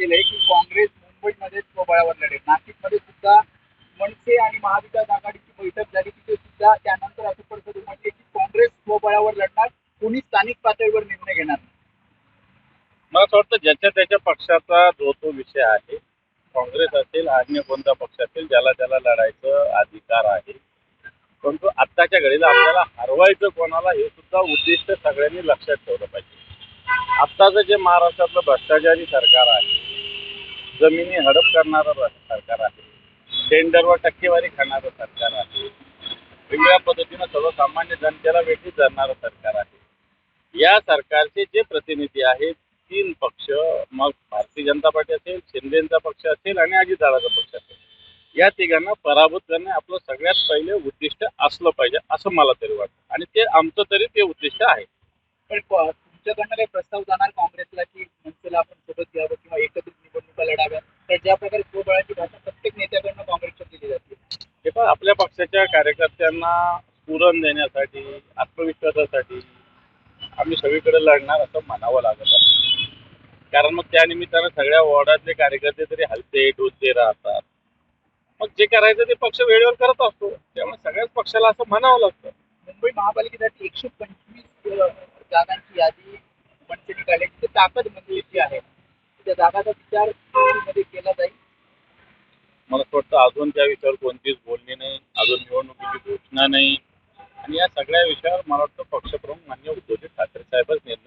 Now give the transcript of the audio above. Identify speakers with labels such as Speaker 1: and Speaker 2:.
Speaker 1: केलंय की काँग्रेस मुंबईमध्ये स्वबळावर लढेल. नाशिकमध्ये सुद्धा मनसे आणि महाविकास आघाडीची बैठक झाली तिथे सुद्धा त्यानंतर असं परिषद म्हटले की काँग्रेस स्वबळावर लढणार कोणी स्थानिक पातळीवर निर्णय घेणार? नाही.
Speaker 2: मला असं वाटतं ज्याच्या त्याच्या पक्षाचा जो तो विषय आहे काँग्रेस असेल अन्य कोणता पक्ष असेल ज्याला त्याला लढायचं अधिकार आहे. परंतु आत्ताच्या घडीला आपल्याला हरवायचं कोणाला हे सुद्धा उद्दिष्ट सगळ्यांनी लक्षात ठेवलं पाहिजे. आत्ताचं जे महाराष्ट्रातलं भ्रष्टाचारी सरकार आहे जमिनी हडप करणारं सरकार आहे. टेंडरवर टक्केवारी खाणारं सरकार आहे. वेगवेगळ्या पद्धतीनं सर्वसामान्य जनतेला वेठीत धरणारं सरकार आहे. या सरकारचे जे प्रतिनिधी आहेत तीन पक्ष मग भारतीय जनता पार्टी असेल शिंदेचा पक्ष असेल आणि अजितदादाचा पक्ष असेल. या तिघांना पराभूत करणे आपलं सगळ्यात पहिले उद्दिष्ट असलं पाहिजे असं मला तरी वाटतं. आणि ते आमचं तरी ते उद्दिष्ट आहे.
Speaker 1: पण तुमच्याकडनं काही प्रस्ताव जाणार काँग्रेसला की ज्या प्रकारे स्वबळाची भाषा प्रत्येक नेत्याकडनं काँग्रेसच्या केली जाते.
Speaker 2: हे पण आपल्या पक्षाच्या कार्यकर्त्यांना स्फुरण देण्यासाठी आत्मविश्वासासाठी आम्ही सगळीकडे लढणार असं म्हणावं लागत आहे कारण मग त्या निमित्तानं सगळ्या वॉर्डातले कार्यकर्ते तरी हलते डोलते राहतात. मग जे करायचं ते पक्ष वेळेवर करत असतो. त्यामुळे सगळ्याच पक्षाला असं म्हणावं लागतं.
Speaker 1: मुंबई महापालिकेसाठी एकशे पंचवीस जागांची यादी मनसेने काढल्याची ती ताकद मंजुरीची आहे. त्या जागाचा विचारमध्ये केला जाईल?
Speaker 2: मला असं वाटतं अजून त्या विषयावर कोणतीच बोलणी नाही अजून निवडणुकीची घोषणा नाही. आणि या सगळ्या विषयावर मला वाटतं पक्षप्रमुख मान्य उद्धवजी ठाकरे साहेबच निर्णय